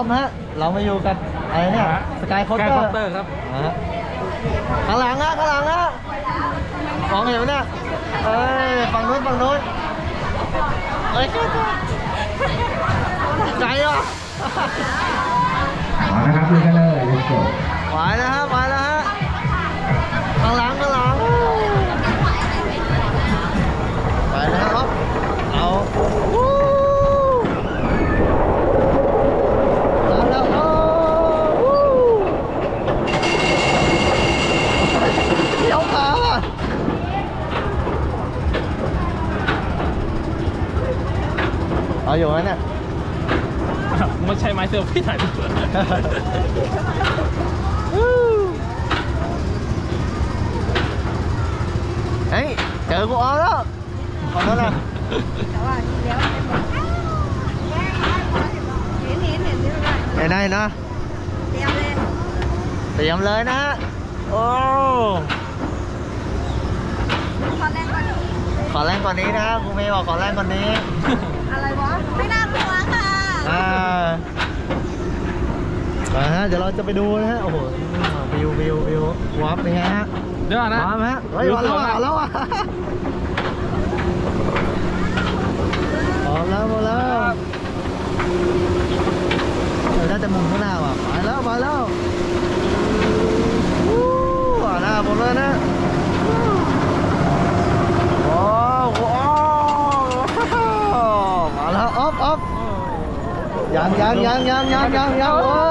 อฟฮะ เรามาอยู่กับอะไรเนี่ยฮะสกายคอ Sky เตอ Coaster ร์ครับข้างหลังฮะข้างหลังฮะมองเห็นไหมเนี่ยเอ้ยฝั่งนู้นฝั่งนู้นเอ้ยใจอะเอานะครับดูกันเลยเลโก้ไหวแล้วฮะไหวแล้ว เอาอยู่ไหมเนี่ยไม่ใช่ไม้เซลฟี่ถ่ายรูปเหรอเฮ้ยเจอกูออแล้วขอโทษนะแต่ว่าเดี๋ยวไปหมดเห็นเห็นเห็นที่ไหนไปไหนนะเตรียมเลยเตรียมเลยนะฮะโอ้ตอนแรกก่อนขอแรงกว่านี้นะครูเมย์บอกขอแรงกว่านี้ อะไรวะ ไม่น่ากลัวค่ะ อ่ามาฮะเดี๋ยวเราจะไปดูนะฮะโอ้โหวิววิววิววับเป็นไงฮะเดี๋ยวก่อนนะ มาไหมฮะเฮ้ยมาแล้วอะมาแล้วอะพร้อมแล้วมาแล้วเออได้แต่มุมข้างหน้าว่ะไปแล้วไปแล้ววู้อ่าหน้าผมเลยนะว้าวว้าวมาแล้วอ๊อฟอ๊อฟยังยังยังยังยังยังยังโอ้ย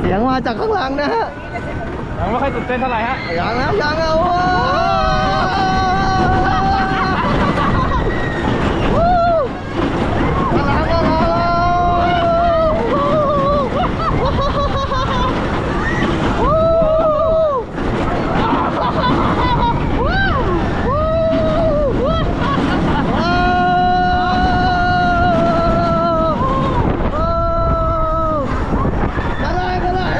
เสียงมาจากข้างหลังนะฮะยังไม่ค่อยตื่นเต้นเท่าไหร่ฮะยังแล้วยังแล้วโอ้วู้มาแล้วมาแล้ววู้มาเลยมาเลย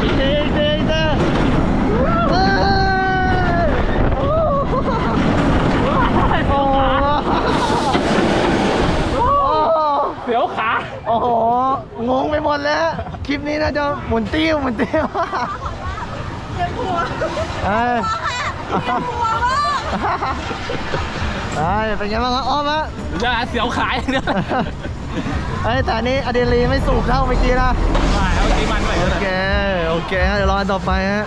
อีกทีอีกทีอีกทีเฮ้ยโอ้โหโอ้โห เสียวขา โอ้โห งงไปหมดแล้ว คลิปนี้น่าจะหมุนติ้วหมุนติ้วเจ็บหัวเอ้ยเจ็บหัวมากเอ้ยเป็นไงบ้างครับอ้อมฮะเดี๋ยวนะเสียวขาอย่างเดียวเอ้ยแต่อันนี้อะดรีนาลีนไม่สูบเท่าเมื่อกี้นะไม่เอาตีมันไปโอเค โอเคฮะเดี๋ยวรออันต่อไปฮะ